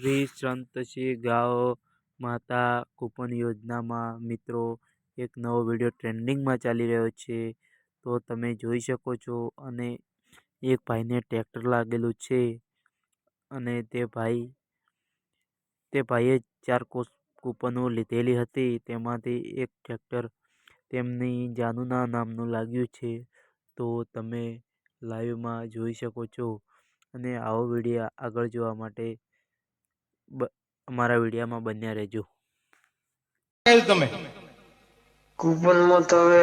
શ્રી સંતશ્રી ગાઓ માતા કૂપન યોજનામાં મિત્રો એક નવો વીડિયો ટ્રેન્ડિંગમાં ચાલી રહ્યો છે. તો તમે જોઈ શકો છો અને એક ભાઈને ટ્રેક્ટર લાગેલું છે અને તે ભાઈ, તે ભાઈએ ચાર કૂપનો લીધેલી હતી. તેમાંથી એક ટ્રેક્ટર તેમની જાનુના નામનું લાગ્યું છે. તો તમે લાઈવમાં જોઈ શકો છો અને આવો વીડિયો આગળ જોવા માટે અમારા વિડીયોમાં બન્યા રહેજો. તમે. કૂપનમાં તો હવે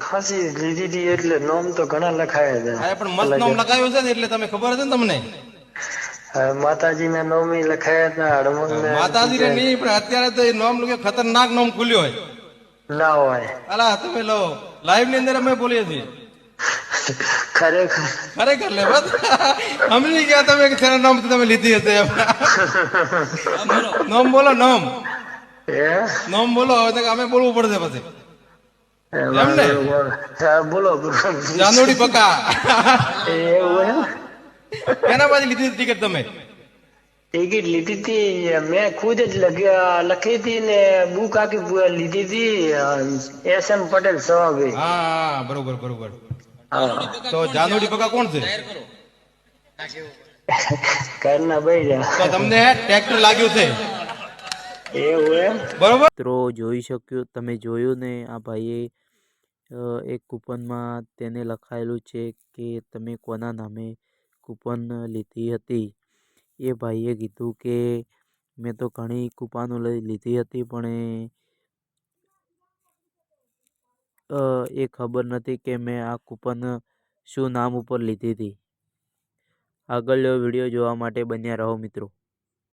ખાસી લીધી હતી એટલે નામ તો ઘણા લખાયા હતા હા પણ મસ્ત નામ લગાવ્યું છે ને એટલે તમે ખબર છે ને તમને? માતાજી ના નામ લખાયા હતા હડમંગ માતાજી ને નહીં પણ અત્યારે તો એ નામ લોકો ખતરનાક નામ ખુલ્યો હોય. ના હોય. અલા તમે લો લાઈવની અંદર અમે બોલીએ છીએ. ખરેખર. ખરેખર લે બસ. સમજી ગયા તમે કે તેના નામ તમે લીધી હતી નામ બોલો નામ. નામ બોલો હવે અમે બોલવું પડશે પછી. બોલો જાનુડી એવું એના લીધી ટિકિટ તમે? ટિકિટ લીધી હતી મેં ખુદ જ લખી હતી ને બુક આખી લીધી હતી એસ એમ પટેલ સવાભાઈ હા બરોબર બરોબર. તો જાનુડી પક્કા કોણ છે? ઘરના ભાઈ તો તમને ટ્રેક્ટર લાગ્યું છે? બરોબર? મિત્રો જોઈ શક્યો તમે જોયું ને આ ભાઈએ એક કૂપનમાં તેને લખાયેલું છે કે તમે કોના નામે કૂપન લીધી હતી? એ ભાઈએ કીધું કે મેં તો ઘણી કૂપનો લઈ લીધી હતી પણ એ ખબર નથી કે મેં આ કૂપન શું નામ ઉપર લીધી હતી. આગળ વીડિયો જોવા માટે બન્યા રહો મિત્રો.